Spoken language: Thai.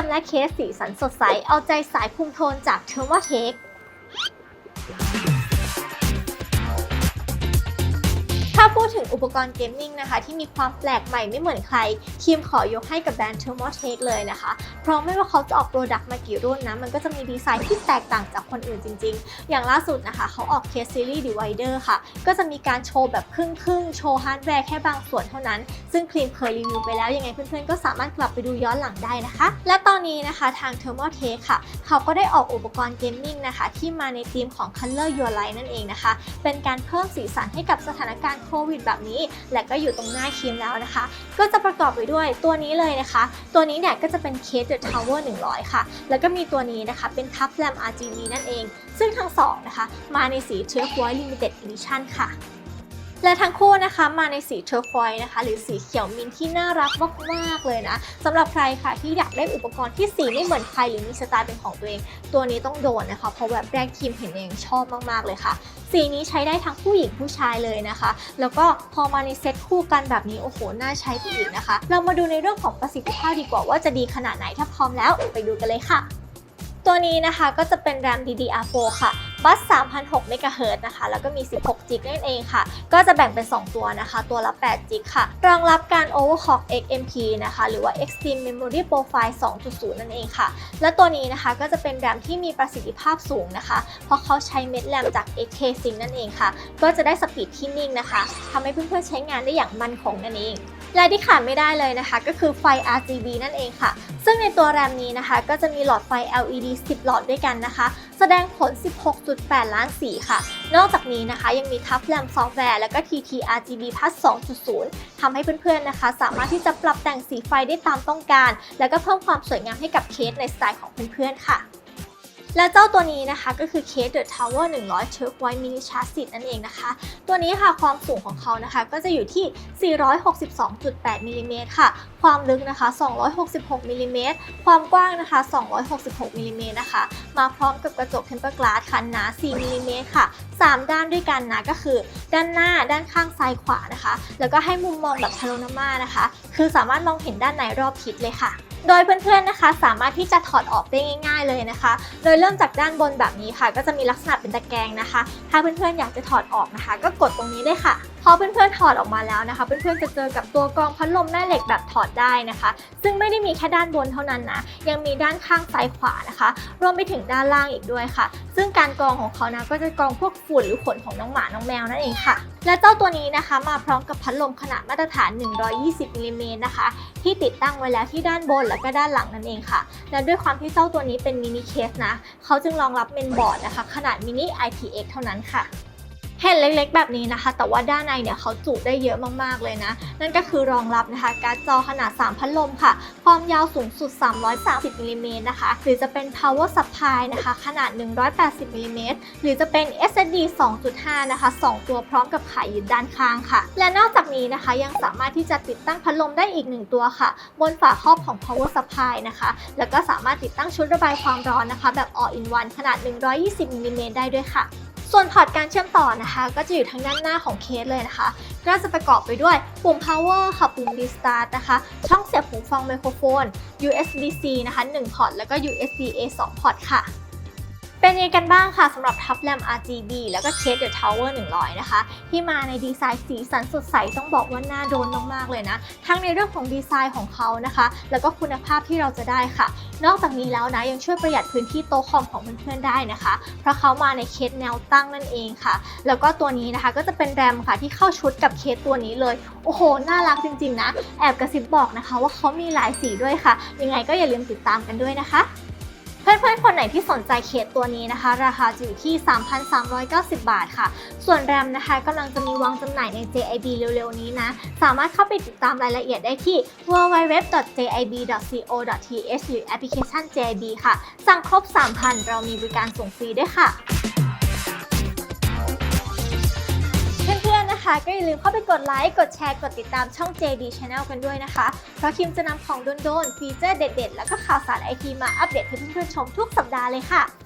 มและเคสสีสันสดใส เอาใจสายคุมโทนจาก t h e r m o t e c พูดถึงอุปกรณ์เกมมิ่งนะคะ ที่มีความแปลกใหม่ไม่เหมือนใครคิมขอยกให้กับแบรนด์ t h e r m o t e c h เลยนะคะ เพราะไม่ว่าเขาจะออกโปรดักต์มากี่รุ่นนะ มันก็จะมีดีไซน์ที่แตกต่างจากคนอื่นจริง ๆ อย่างล่าสุดนะคะ เขาออกเคสซีรีส์ Divider ค่ะ ก็จะมีการโชว์แบบครึ่งๆ โชว์ฮาร์ดแวร์แค่บางส่วนเท่านั้น ซึ่งครีมเคยรีวิวไปแล้วยังไงเพื่อนๆ ก็สามารถกลับไปดูย้อนหลังได้นะคะ และตอนนี้นะคะทาง t h e r m o t e c h ค่ะ เขาก็ได้ออกอุปกรณ์เกมมิ่งนะคะที่มาในธีมของ Color Your Life นั่นเองนะคะ เป็นการเพิ่มสีสันให้กับสถานการณ์โควิดแบบนี้ และก็อยู่ตรงหน้าครีมแล้วนะคะ ก็จะประกอบไปด้วยตัวนี้เลยนะคะ ตัวนี้เนี่ยก็จะเป็นเคสเดอะทาวเวอร์100 ค่ะ แล้วก็มีตัวนี้นะคะเป็นทับแลม RGB นั่นเอง ซึ่งทั้งสองนะคะ มาในสี Turquoise Limited Edition ค่ะ และทั้งคู่นะคะมาในสีเทอร์ควอยนะคะ หรือสีเขียวมินที่น่ารักมากๆเลยนะสำหรับใครค่ะที่อยากได้อุปกรณ์ที่สีไม่เหมือนใครหรือมีสไตล์เป็นของตัวเอง ตัวนี้ต้องโดนนะคะเพราะแบบแรกทีมเห็นเองชอบมากๆเลยค่ะ สีนี้ใช้ได้ทั้งผู้หญิงผู้ชายเลยนะคะ แล้วก็พอมาในเซ็ตคู่กันแบบนี้โอ้โหน่าใช้ไปอีกนะคะ เรามาดูในเรื่องของประสิทธิภาพดีกว่าว่าจะดีขนาดไหนถ้าพร้อมแล้วไปดูกันเลยค่ะ ตัวนี้นะคะก็จะเป็น RAM DDR4 ค่ะ บัส3,006 MHz นะคะ แล้วก็มี 16 g b นั่นเองค่ะ ก็จะแบ่งเป็น 2 ตัวนะคะ ตัวละ8 g b ค่ะ รองรับการ Overclock XMP นะคะ หรือว่า Extreme Memory Profile 2.0 นั่นเองค่ะ และตัวนี้นะคะก็จะเป็น RAM ที่มีประสิทธิภาพสูงนะคะ เพราะเขาใช้เม็ดแรมจาก SK Sync นั่นเองค่ะ ก็จะได้สปีดที่นิ่งนะคะทำให้เพื่อนๆใช้งานได้อย่างมั่นคงนั่นเอง และที่ขาดไม่ได้เลยนะคะ ก็คือไฟ RGB นั่นเองค่ะ ซึ่งในตัวแรมนี้นะคะ ก็จะมีหลอดไฟ LED 10 หลอดด้วยกันนะคะ แสดงผล 16.8 ล้านสีค่ะ นอกจากนี้นะคะยังมีทับแรมซอฟต์แวร์และก็ TT RGB Plus 2.0 ทำให้เพื่อนๆนะคะ สามารถที่จะปรับแต่งสีไฟได้ตามต้องการ แล้วก็เพิ่มความสวยงามให้กับเคสในสไตล์ของเพื่อนๆค่ะ และเจ้าตัวนี้นะคะก็คือเคส The Tower 100 Turquoise Mini Chassis นั่นเองนะคะ ตัวนี้ค่ะความสูงของเขานะคะก็จะอยู่ที่ 462.8มิลลิเมตรค่ะ ความลึกนะคะ 266มิลลิเมตร ความกว้างนะคะ 266มิลลิเมตรนะคะ มาพร้อมกับกระจก Tempered Glass ค่ะหนา 4มิลลิเมตรค่ะ 3 ด้านด้วยกันนะก็คือ ด้านหน้าด้านข้างซ้ายขวานะคะ แล้วก็ให้มุมมองแบบพาโนรามานะคะ คือสามารถมองเห็นด้านในรอบทิศเลยค่ะ โดยเพื่อนๆนะคะ สามารถที่จะถอดออกได้ง่าย ๆ เลยนะคะ โดยเริ่มจากด้านบนแบบนี้ค่ะ ก็จะมีลักษณะเป็นตะแกรงนะคะ ถ้าเพื่อนๆอยากจะถอดออกนะคะ ก็กดตรงนี้ได้ค่ะ อเพื่อนๆถอดออกมาแล้วนะคะ เพื่อนๆจะเจอกับตัวกรองพัดลมแม่เหล็กแบบถอดได้นะคะ ซึ่งไม่ได้มีแค่ด้านบนเท่านั้นนะยังมีด้านข้างซ้ายขวานะคะ รวมไปถึงด้านล่างอีกด้วยค่ะ ซึ่งการกรองของเขานะก็จะกรองพวกฝุ่นหรือขนของน้องหมาน้องแมวนั่นเองค่ะ และเจ้าตัวนี้นะคะมาพร้อมกับพัดลมขนาดมาตรฐาน 120มิลลิเมตรนะคะ ที่ติดตั้งไว้แล้วที่ด้านบนแล้วก็ด้านหลังนั่นเองค่ะ และด้วยความที่เจ้าตัวนี้เป็นมินิเคสนะเขาจึงรองรับเมนบอร์ดนะคะ ขนาดมินิ IPX เท่านั้นค่ะ เห็นเล็กๆ แบบนี้นะคะ แต่ว่าด้านในเนี่ยเขาจุได้เยอะมากๆเลยนะ นั่นก็คือรองรับนะคะ การ์ดจอขนาด 3 พัดลมค่ะ ความยาวสูงสุด 330มิลลิเมตรนะคะ หรือจะเป็น power supply นะคะ ขนาด 180มิลลิเมตรหรือจะเป็น SSD 2.5 นะคะ 2 ตัวพร้อมกับขายึดด้านข้างค่ะ และนอกจากนี้นะคะยังสามารถที่จะติดตั้งพัดลมได้อีก 1 ตัวค่ะ บนฝาครอบของ power supply นะคะ แล้วก็สามารถติดตั้งชุดระบายความร้อนนะคะ แบบ all in one ขนาด 120มิลลิเมตรได้ด้วยค่ะ ส่วนพอร์ตการเชื่อมต่อนะคะ ก็จะอยู่ทางด้านหน้าของเคสเลยนะคะ ก็จะประกอบไปด้วยปุ่ม power ค่ะปุ่ม restart นะคะ ช่องเสียบหูฟังไมโครโฟน USB-C นะคะ 1 พอร์ต แล้วก็ USB-A 2 พอร์ตค่ะ เป็นยังไงกันบ้างค่ะสำหรับทับแรม RGB แล้วก็เคส The Tower 100 นะคะ ที่มาในดีไซน์สีสันสดใสต้องบอกว่าน่าโดนมากๆเลยนะ ทั้งในเรื่องของดีไซน์ของเขานะคะ แล้วก็คุณภาพที่เราจะได้ค่ะ นอกจากนี้แล้วนะยังช่วยประหยัดพื้นที่โต๊ะคอมของเพื่อนๆได้นะคะ เพราะเขามาในเคสแนวตั้งนั่นเองค่ะ แล้วก็ตัวนี้นะคะก็จะเป็นแรมค่ะที่เข้าชุดกับเคสตัวนี้เลย โอ้โห น่ารักจริงๆนะ แอบกระซิบบอกนะคะ ว่าเขามีหลายสีด้วยค่ะ ยังไงก็อย่าลืมติดตามกันด้วยนะคะ เพื่อนๆ คนไหนที่สนใจเคสตัวนี้นะคะ ราคาจะอยู่ที่ 3,390 บาทค่ะ ส่วนแรมนะคะกำลังจะมีวางจำหน่ายใน JIB เร็วๆ นี้นะ สามารถเข้าไปติดตามรายละเอียดได้ที่ www.jib.co.th หรือแอปพลิเคชัน JIB ค่ะ สั่งครบ 3,000 เรามีบริการส่งฟรีด้วยค่ะเพื่อนๆนะคะ ก็อย่าลืมเข้าไปกดไลค์ กดแชร์ กดติดตามช่อง JD Channel กันด้วยนะคะ เพราะคิมจะนำของโดนๆฟีเจอร์เด็ดๆ แล้วก็ข่าวสารไอทีมาอัปเดตให้เพื่อนๆชมทุกสัปดาห์เลยค่ะ